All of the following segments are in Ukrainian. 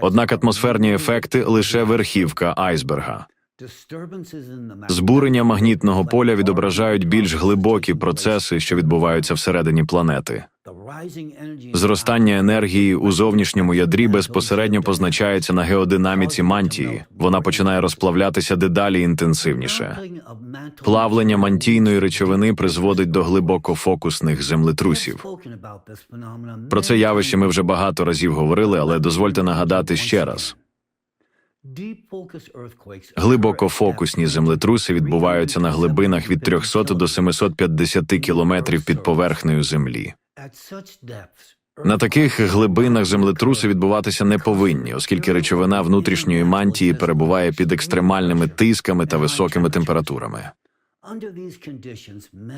Однак атмосферні ефекти лише верхівка айсберга. Збурення магнітного поля відображають більш глибокі процеси, що відбуваються всередині планети. Зростання енергії у зовнішньому ядрі безпосередньо позначається на геодинаміці мантії. Вона починає розплавлятися дедалі інтенсивніше. Плавлення мантійної речовини призводить до глибокофокусних землетрусів. Про це явище ми вже багато разів говорили, але дозвольте нагадати ще раз. Глибокофокусні землетруси відбуваються на глибинах від 300 до 750 кілометрів під поверхнею землі. На таких глибинах землетруси відбуватися не повинні, оскільки речовина внутрішньої мантії перебуває під екстремальними тисками та високими температурами.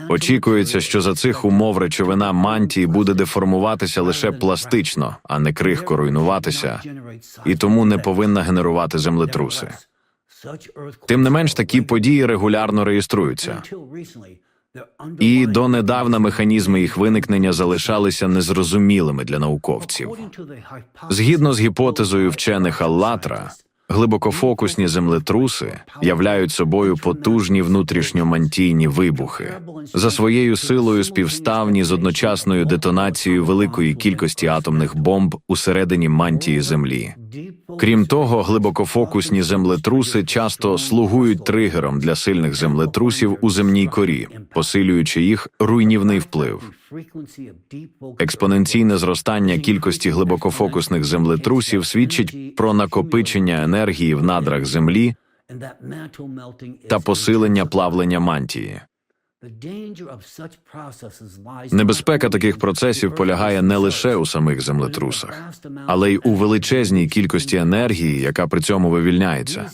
Очікується, що за цих умов речовина мантії буде деформуватися лише пластично, а не крихко руйнуватися, і тому не повинна генерувати землетруси. Тим не менш, такі події регулярно реєструються. І донедавна механізми їх виникнення залишалися незрозумілими для науковців. Згідно з гіпотезою вчених Аллатра, глибокофокусні землетруси являють собою потужні внутрішньомантійні вибухи за своєю силою співставні з одночасною детонацією великої кількості атомних бомб усередині мантії Землі. Крім того, глибокофокусні землетруси часто слугують тригером для сильних землетрусів у земній корі, посилюючи їх руйнівний вплив. Експоненційне зростання кількості глибокофокусних землетрусів свідчить про накопичення енергії в надрах землі та посилення плавлення мантії. Небезпека таких процесів полягає не лише у самих землетрусах, але й у величезній кількості енергії, яка при цьому вивільняється.